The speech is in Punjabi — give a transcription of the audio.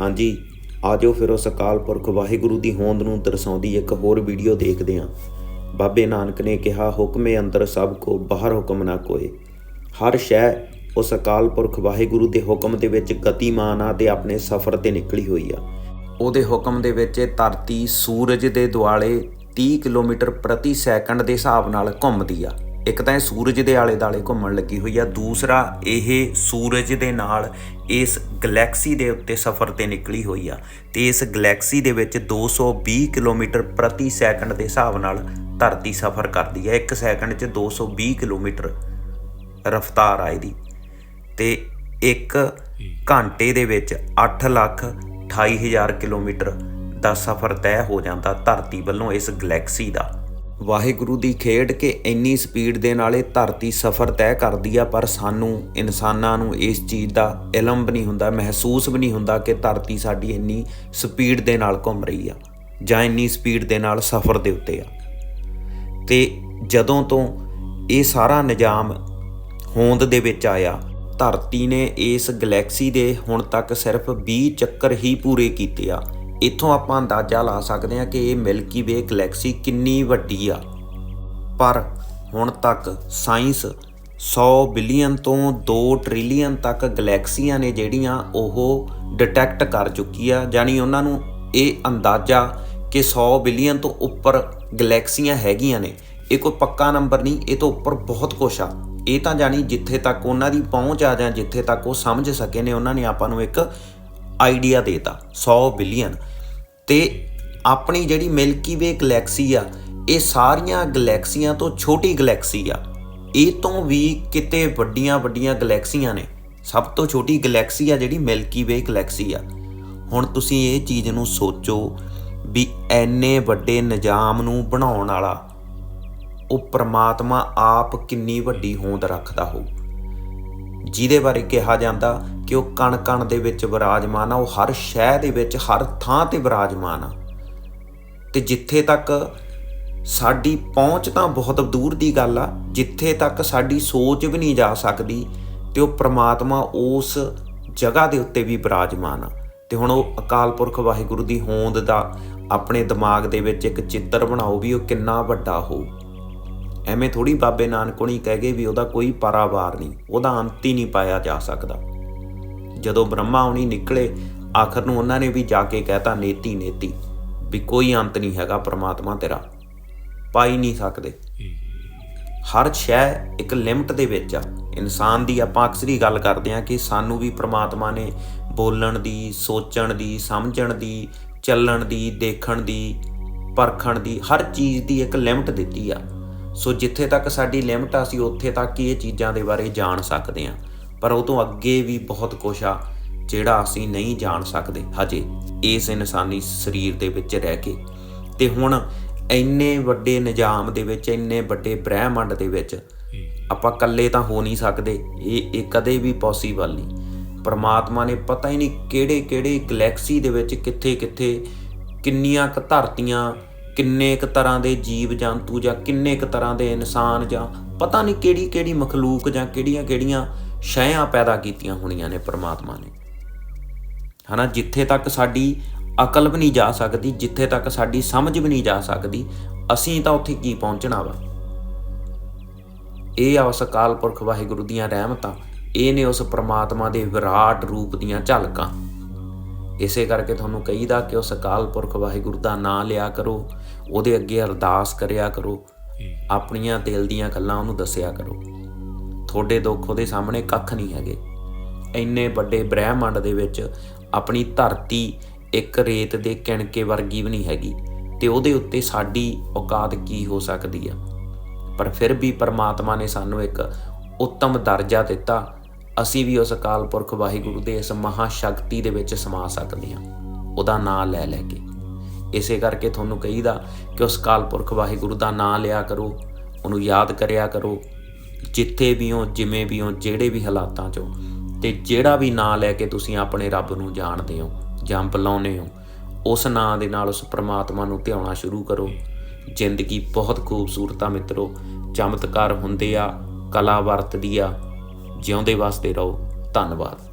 ਹਾਂਜੀ, ਆਜੋ ਫਿਰ ਉਸ ਅਕਾਲ ਪੁਰਖ ਵਾਹਿਗੁਰੂ ਦੀ ਹੋਂਦ ਨੂੰ ਦਰਸਾਉਂਦੀ ਇੱਕ ਹੋਰ ਵੀਡੀਓ ਦੇਖਦੇ ਹਾਂ। ਬਾਬੇ ਨਾਨਕ ਨੇ ਕਿਹਾ, ਹੁਕਮੇ ਅੰਦਰ ਸਭ ਕੋ ਬਾਹਰ ਹੁਕਮ ਨਾ ਕੋਏ। ਹਰ ਸ਼ੈ ਉਸ ਅਕਾਲ ਪੁਰਖ ਵਾਹਿਗੁਰੂ ਦੇ ਹੁਕਮ ਦੇ ਵਿੱਚ ਗਤੀਮਾਨ ਆ ਤੇ ਆਪਣੇ ਸਫ਼ਰ ਤੇ ਨਿਕਲੀ ਹੋਈ ਆ। ਉਹਦੇ ਹੁਕਮ ਦੇ ਵਿੱਚ ਇਹ ਧਰਤੀ ਸੂਰਜ ਦੇ ਦੁਆਲੇ 30 ਕਿਲੋਮੀਟਰ ਪ੍ਰਤੀ ਸੈਕਿੰਡ ਦੇ ਹਿਸਾਬ ਨਾਲ ਘੁੰਮਦੀ ਆ। ਇੱਕ ਤਾਂ ਇਹ ਸੂਰਜ ਦੇ ਆਲੇ ਦਾਲੇ ਘੁੰਮਣ ਲੱਗੀ ਹੋਈ ਆ ਦੂਸਰਾ ਇਹ ਸੂਰਜ ਦੇ ਨਾਲ ਇਸ ਗੈਲੈਕਸੀ ਦੇ ਉੱਤੇ ਸਫ਼ਰ ਤੇ ਨਿਕਲੀ ਹੋਈ ਆ ਤੇ ਇਸ ਗੈਲੈਕਸੀ ਦੇ ਵਿੱਚ 220 ਕਿਲੋਮੀਟਰ ਪ੍ਰਤੀ ਸੈਕਿੰਡ ਦੇ ਹਿਸਾਬ ਨਾਲ ਧਰਤੀ ਸਫ਼ਰ ਕਰਦੀ ਹੈ ਇੱਕ ਸੈਕਿੰਡ 'ਚ 220 ਕਿਲੋਮੀਟਰ ਰਫ਼ਤਾਰ ਆ ਇਹਦੀ ਤੇ ਇੱਕ ਘੰਟੇ ਦੇ ਵਿੱਚ 8 ਲੱਖ 28000 ਕਿਲੋਮੀਟਰ ਦਾ ਸਫ਼ਰ ਤੈਅ ਹੋ ਜਾਂਦਾ ਧਰਤੀ ਵੱਲੋਂ ਇਸ ਗੈਲੈਕਸੀ ਦਾ। ਵਾਹਿਗੁਰੂ ਦੀ ਖੇਡ ਕਿ ਇੰਨੀ ਸਪੀਡ ਦੇ ਨਾਲ ਇਹ ਧਰਤੀ ਸਫ਼ਰ ਤੈਅ ਕਰਦੀ ਆ, ਪਰ ਸਾਨੂੰ ਇਨਸਾਨਾਂ ਨੂੰ ਇਸ ਚੀਜ਼ ਦਾ ਇਲਮ ਵੀ ਨਹੀਂ ਹੁੰਦਾ, ਮਹਿਸੂਸ ਵੀ ਨਹੀਂ ਹੁੰਦਾ ਕਿ ਧਰਤੀ ਸਾਡੀ ਇੰਨੀ ਸਪੀਡ ਦੇ ਨਾਲ ਘੁੰਮ ਰਹੀ ਆ ਜਾਂ ਇੰਨੀ ਸਪੀਡ ਦੇ ਨਾਲ ਸਫ਼ਰ ਦੇ ਉੱਤੇ ਆ। ਤੇ ਜਦੋਂ ਤੋਂ ਇਹ ਸਾਰਾ ਨਿਜ਼ਾਮ ਹੋਂਦ ਦੇ ਵਿੱਚ ਆਇਆ, ਧਰਤੀ ਨੇ ਇਸ ਗੈਲੈਕਸੀ ਦੇ ਹੁਣ ਤੱਕ ਸਿਰਫ 20 ਚੱਕਰ ਹੀ ਪੂਰੇ ਕੀਤੇ ਆ। ਇੱਥੋਂ ਆਪਾਂ ਅੰਦਾਜ਼ਾ ਲਾ ਸਕਦੇ ਹਾਂ ਕਿ ਇਹ ਮਿਲਕੀ ਵੇ ਗੈਲੈਕਸੀ ਕਿੰਨੀ ਵੱਡੀ ਆ। ਪਰ ਹੁਣ ਤੱਕ ਸਾਇੰਸ 100 ਬਿਲੀਅਨ ਤੋਂ 2 ਟ੍ਰਿਲੀਅਨ ਤੱਕ ਗੈਲੈਕਸੀਆਂ ਨੇ ਜਿਹੜੀਆਂ ਉਹ ਡਿਟੈਕਟ ਕਰ ਚੁੱਕੀ ਆ। ਯਾਨੀ ਉਹਨਾਂ ਨੂੰ ਇਹ ਅੰਦਾਜ਼ਾ ਕਿ 100 ਬਿਲੀਅਨ ਤੋਂ ਉੱਪਰ ਗੈਲੈਕਸੀਆਂ ਹੈਗੀਆਂ ਨੇ। ਇਹ ਕੋਈ ਪੱਕਾ ਨੰਬਰ ਨਹੀਂ, ਇਹ ਤੋਂ ਉੱਪਰ ਬਹੁਤ ਕੁਛ ਆ। ਇਹ ਤਾਂ ਜਾਨੀ ਜਿੱਥੇ ਤੱਕ ਉਹਨਾਂ ਦੀ ਪਹੁੰਚ ਆ ਜਾਂ ਜਿੱਥੇ ਤੱਕ ਉਹ ਸਮਝ ਸਕੇ ਨੇ, ਉਹਨਾਂ ਨੇ ਆਪਾਂ ਨੂੰ ਇੱਕ ਆਈਡੀਆ ਦੇਤਾ 100 ਬਿਲੀਅਨ। ਤੇ ਆਪਣੀ ਜਿਹੜੀ ਮਿਲਕੀ ਵੇ ਗੈਲੈਕਸੀ ਆ, ਇਹ ਸਾਰੀਆਂ ਗੈਲੈਕਸੀਆਂ ਤੋਂ ਛੋਟੀ ਗੈਲੈਕਸੀ ਆ। ਇਹ ਤੋਂ ਵੀ ਕਿਤੇ ਵੱਡੀਆਂ ਵੱਡੀਆਂ ਗੈਲੈਕਸੀਆਂ ਨੇ। ਸਭ ਤੋਂ ਛੋਟੀ ਗੈਲੈਕਸੀ ਆ ਜਿਹੜੀ ਮਿਲਕੀ ਵੇ ਗੈਲੈਕਸੀ ਆ। ਹੁਣ ਤੁਸੀਂ ਇਹ ਚੀਜ਼ ਨੂੰ ਸੋਚੋ ਵੀ ਐਨੇ ਵੱਡੇ ਨਿਜ਼ਾਮ ਨੂੰ ਬਣਾਉਣ ਵਾਲਾ, ਉਹ ਪ੍ਰਮਾਤਮਾ ਆਪ ਕਿੰਨੀ ਵੱਡੀ ਹੋਂਦ ਰੱਖਦਾ ਹੋਊ। ਜਿਹਦੇ ਬਾਰੇ ਕਿਹਾ ਜਾਂਦਾ ਕਿ ਉਹ ਕਣ ਕਣ ਦੇ ਵਿੱਚ ਵਿਰਾਜਮਾਨ ਆ, ਉਹ ਹਰ ਸ਼ਹਿ ਦੇ ਵਿੱਚ, ਹਰ ਥਾਂ ਤੇ ਵਿਰਾਜਮਾਨ ਆ। ਤੇ ਜਿੱਥੇ ਤੱਕ ਸਾਡੀ ਪਹੁੰਚ ਤਾਂ ਬਹੁਤ ਦੂਰ ਦੀ ਗੱਲ ਆ, ਜਿੱਥੇ ਤੱਕ ਸਾਡੀ ਸੋਚ ਵੀ ਨਹੀਂ ਜਾ ਸਕਦੀ, ਤੇ ਉਹ ਪ੍ਰਮਾਤਮਾ ਉਸ ਜਗ੍ਹਾ ਦੇ ਉੱਤੇ ਵੀ ਵਿਰਾਜਮਾਨ ਆ। ਤੇ ਹੁਣ ਉਹ ਅਕਾਲ ਪੁਰਖ ਵਾਹਿਗੁਰੂ ਦੀ ਹੋਂਦ ਦਾ ਆਪਣੇ ਦਿਮਾਗ ਦੇ ਵਿੱਚ ਇੱਕ ਚਿੱਤਰ ਬਣਾਓ ਵੀ ਉਹ ਕਿੰਨਾ ਵੱਡਾ ਹੋਊ ਐਵੇਂ ਥੋੜੀ ਬਾਬੇ ਨਾਨਕ ਨਹੀਂ ਕਹਿ ਗਏ ਵੀ ਉਹਦਾ ਕੋਈ ਪਰਾਵਾਰ ਨਹੀਂ, ਉਹਦਾ ਅੰਤ ਹੀ ਨਹੀਂ ਪਾਇਆ ਜਾ ਸਕਦਾ। ਜਦੋਂ ਬ੍ਰਹਮਾ ਉਣੀ ਨਿਕਲੇ, ਆਖਰ ਨੂੰ ਉਹਨਾਂ ਨੇ ਵੀ ਜਾ ਕੇ ਕਹਿਤਾ, ਨੇਤੀ ਨੇਤੀ, ਵੀ ਕੋਈ ਅੰਤ ਨਹੀਂ ਹੈਗਾ ਪ੍ਰਮਾਤਮਾ ਤੇਰਾ, ਪਾਈ ਨਹੀਂ ਸਕਦੇ। ਹਰ ਸ਼ੈ ਇੱਕ ਲਿਮਟ ਦੇ ਵਿੱਚ ਆ। ਇਨਸਾਨ ਦੀ ਆਪਾਂ ਅਕਸਰ ਹੀ ਗੱਲ ਕਰਦੇ ਆ ਕਿ ਸਾਨੂੰ ਵੀ ਪ੍ਰਮਾਤਮਾ ਨੇ ਬੋਲਣ ਦੀ, ਸੋਚਣ ਦੀ, ਸਮਝਣ ਦੀ, ਚੱਲਣ ਦੀ, ਦੇਖਣ ਦੀ, ਪਰਖਣ ਦੀ, ਹਰ ਚੀਜ਼ ਦੀ ਇੱਕ ਲਿਮਟ ਦਿੱਤੀ ਆ। ਸੋ ਜਿੱਥੇ ਤੱਕ ਸਾਡੀ ਲਿਮਟ ਆ, ਅਸੀਂ ਉੱਥੇ ਤੱਕ ਹੀ ਇਹ ਚੀਜ਼ਾਂ ਦੇ ਬਾਰੇ ਜਾਣ ਸਕਦੇ ਆ ਪਰ ਉਹ ਤੋਂ ਅੱਗੇ ਵੀ ਬਹੁਤ ਕੁਝ ਆ ਜਿਹੜਾ ਅਸੀਂ ਨਹੀਂ ਜਾਣ ਸਕਦੇ ਹਜੇ ਇਸ ਇਨਸਾਨੀ ਸਰੀਰ ਦੇ ਵਿੱਚ ਰਹਿ ਕੇ। ਤੇ ਹੁਣ ਇੰਨੇ ਵੱਡੇ ਨਿਜ਼ਾਮ ਦੇ ਵਿੱਚ, ਇੰਨੇ ਵੱਡੇ ਬ੍ਰਹਿਮੰਡ ਦੇ ਵਿੱਚ ਆਪਾਂ ਇਕੱਲੇ ਤਾਂ ਹੋ ਨਹੀਂ ਸਕਦੇ, ਇਹ ਇਹ ਕਦੇ ਵੀ ਪੋਸੀਬਲ ਨਹੀਂ। ਪਰਮਾਤਮਾ ਨੇ ਪਤਾ ਹੀ ਨਹੀਂ ਕਿਹੜੇ ਕਿਹੜੇ ਗੈਲੈਕਸੀ ਦੇ ਵਿੱਚ ਕਿੱਥੇ ਕਿੱਥੇ ਕਿੰਨੀਆਂ ਕ ਧਰਤੀਆਂ, ਕਿੰਨੇ ਕ ਤਰ੍ਹਾਂ ਦੇ ਜੀਵ ਜੰਤੂ ਜਾਂ ਕਿੰਨੇ ਕ ਤਰ੍ਹਾਂ ਦੇ ਇਨਸਾਨ ਜਾਂ ਪਤਾ ਨਹੀਂ ਕਿਹੜੀ ਕਿਹੜੀ ਮਖਲੂਕ ਜਾਂ ਕਿਹੜੀਆਂ ਕਿਹੜੀਆਂ ਸ਼ੈਆਂ ਪੈਦਾ ਕੀਤੀਆਂ ਹੋਣੀਆਂ ਨੇ ਪਰਮਾਤਮਾ ਨੇ। ਹਨਾ ਜਿੱਥੇ ਤੱਕ ਸਾਡੀ ਅਕਲ ਵੀ ਨਹੀਂ ਜਾ ਸਕਦੀ ਜਿੱਥੇ ਤੱਕ ਸਾਡੀ ਸਮਝ ਵੀ ਨਹੀਂ ਜਾ ਸਕਦੀ ਅਸੀਂ ਤਾਂ ਉੱਥੇ ਕੀ ਪਹੁੰਚਣਾ ਵਾ? ਇਹ ਆ ਉਸ ਅਕਾਲ ਪੁਰਖ ਵਾਹਿਗੁਰੂ ਦੀਆਂ ਰਹਿਮਤਾਂ ਇਹ ਨੇ ਉਸ ਪ੍ਰਮਾਤਮਾ ਦੇ ਵਿਰਾਟ ਰੂਪ ਦੀਆਂ ਝਲਕਾਂ। ਇਸੇ ਕਰਕੇ ਤੁਹਾਨੂੰ ਕਹੀਦਾ ਕਿ ਉਸ ਅਕਾਲ ਪੁਰਖ ਵਾਹਿਗੁਰੂ ਦਾ ਨਾਮ ਲਿਆ ਕਰੋ ਉਹਦੇ ਅੱਗੇ ਅਰਦਾਸ ਕਰਿਆ ਕਰੋ ਆਪਣੀਆਂ ਦਿਲ ਦੀਆਂ ਗੱਲਾਂ ਉਹਨੂੰ ਦੱਸਿਆ ਕਰੋ। ਤੁਹਾਡੇ ਦੁੱਖ ਉਹਦੇ ਸਾਹਮਣੇ ਕੱਖ ਨਹੀਂ ਹੈਗੇ। ਇੰਨੇ ਵੱਡੇ ਬ੍ਰਹਿਮੰਡ ਦੇ ਵਿੱਚ ਆਪਣੀ ਧਰਤੀ ਇੱਕ ਰੇਤ ਦੇ ਕਿਣਕੇ ਵਰਗੀ ਵੀ ਨਹੀਂ ਹੈਗੀ ਤੇ ਉਹਦੇ ਉੱਤੇ ਸਾਡੀ ਔਕਾਤ ਕੀ ਹੋ ਸਕਦੀ ਆ? ਪਰ ਫਿਰ ਵੀ ਪਰਮਾਤਮਾ ਨੇ ਸਾਨੂੰ ਇੱਕ ਉੱਤਮ ਦਰਜਾ ਦਿੱਤਾ। ਅਸੀਂ ਵੀ ਉਸ ਅਕਾਲ ਪੁਰਖ ਵਾਹਿਗੁਰੂ ਦੇ ਇਸ ਮਹਾ ਸ਼ਕਤੀ ਦੇ ਵਿੱਚ ਸਮਾ ਸਕਦੇ ਹਾਂ। ਉਹਦਾ ਨਾਮ ਲੈ ਲੈ ਕੇ। ਇਸੇ ਕਰਕੇ ਤੁਹਾਨੂੰ ਕਹੀਦਾ ਕਿ ਉਸ ਕਾਲ ਪੁਰਖ ਵਾਹਿਗੁਰੂ ਦਾ ਨਾਮ ਲਿਆ ਕਰੋ। ਉਹਨੂੰ ਯਾਦ ਕਰਿਆ ਕਰੋ। ਜਿੱਥੇ ਵੀ ਹੋ, ਜਿਵੇਂ ਵੀ ਹੋ, ਜਿਹੜੇ ਵੀ ਹਾਲਾਤਾਂ 'ਚ ਹੋ, ਤੇ ਜਿਹੜਾ ਵੀ ਨਾਂ ਲੈ ਕੇ ਤੁਸੀਂ ਆਪਣੇ ਰੱਬ ਨੂੰ ਜਾਣਦੇ ਹੋ, ਜਾਂ ਬੁਲਾਉਂਦੇ ਹੋ, ਉਸ ਨਾਂ ਦੇ ਨਾਲ ਉਸ ਪ੍ਰਮਾਤਮਾ ਨੂੰ ਧਿਆਉਣਾ ਸ਼ੁਰੂ ਕਰੋ। ਜ਼ਿੰਦਗੀ ਬਹੁਤ ਖੂਬਸੂਰਤ ਆ ਮਿੱਤਰੋ। ਚਮਤਕਾਰ ਹੁੰਦੇ ਆ, ਕਲਾ ਵਰਤਦੀ ਆ, ਜਿਉਂਦੇ ਵਾਸਤੇ ਰਹੋ। ਧੰਨਵਾਦ।